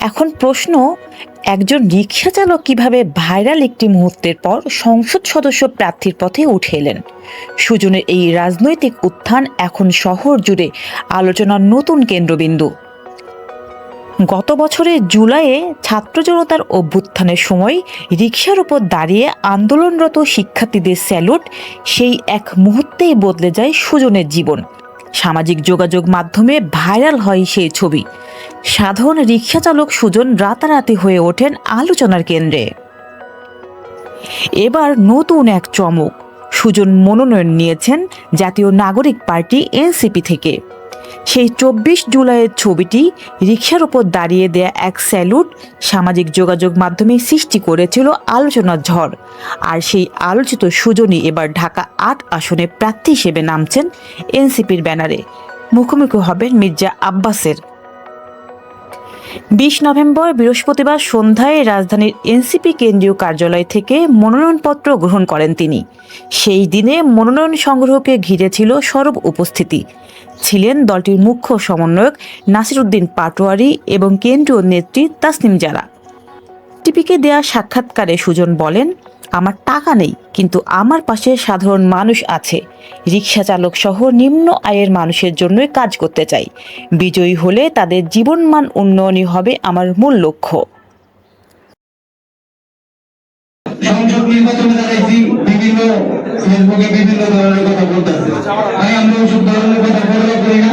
এখন প্রশ্ন, একজন রিক্সা চালক কীভাবে ভাইরাল একটি মুহূর্তের পর সংসদ সদস্য প্রার্থীর পথে উঠে এলেন? সুজনের এই রাজনৈতিক উত্থান এখন শহর জুড়ে আলোচনার নতুন কেন্দ্রবিন্দু। গত বছরের জুলাইয়ে ছাত্র জনতার অভ্যুত্থানের সময় রিকশার উপর দাঁড়িয়ে আন্দোলনরত শিক্ষার্থীদের স্যালুট সেই এক মুহূর্তেই বদলে যায় সুজনের জীবন। সামাজিক যোগাযোগ মাধ্যমে ভাইরাল হয় সেই ছবি। সাধারণ রিক্সা চালক সুজন রাতারাতি হয়ে ওঠেন আলোচনার কেন্দ্রে। এবার নতুন এক চমক, সুজন মনোনয়ন নিয়েছেন জাতীয় নাগরিক পার্টি এনসিপি থেকে। সেই চব্বিশ জুলাইয়ের ছবিটি রিক্সার ওপর দাঁড়িয়ে দেয়া এক স্যালুট সামাজিক যোগাযোগ মাধ্যমে সৃষ্টি করেছিল আলোচনার ঝড়। আর সেই আলোচিত সুজনই এবার ঢাকা আট আসনে প্রার্থী হিসেবে নামছেন এনসিপির ব্যানারে। মুখোমুখি হবেন মির্জা আব্বাসের বিশ নভেম্বর বৃহস্পতিবার সন্ধ্যায় রাজধানীর এনসিপি কেন্দ্রীয় কার্যালয় থেকে মনোনয়নপত্র গ্রহণ করেন তিনি। সেই দিনে মনোনয়ন সংগ্রহকে ঘিরে ছিল সরব উপস্থিতি। ছিলেন দলটির মুখ্য সমন্বয়ক নাসিরুদ্দিন পাটোয়ারি এবং কেন্দ্রীয় নেত্রী তাসনিম জারা। টিপিকে দেয়া সাক্ষাৎকারে সুজন বলেন আমার টাকা নেই, কিন্তু আমার পাশে সাধারণ মানুষ আছে। রিক্সা চালক সহ নিম্ন আয়ের মানুষের জন্যই কাজ করতে চাই। বিজয়ী হলে তাদের জীবনমান উন্নয়নই হবে আমার মূল লক্ষ্য। বিভিন্ন ধরনের কথা ধরনের কথা না।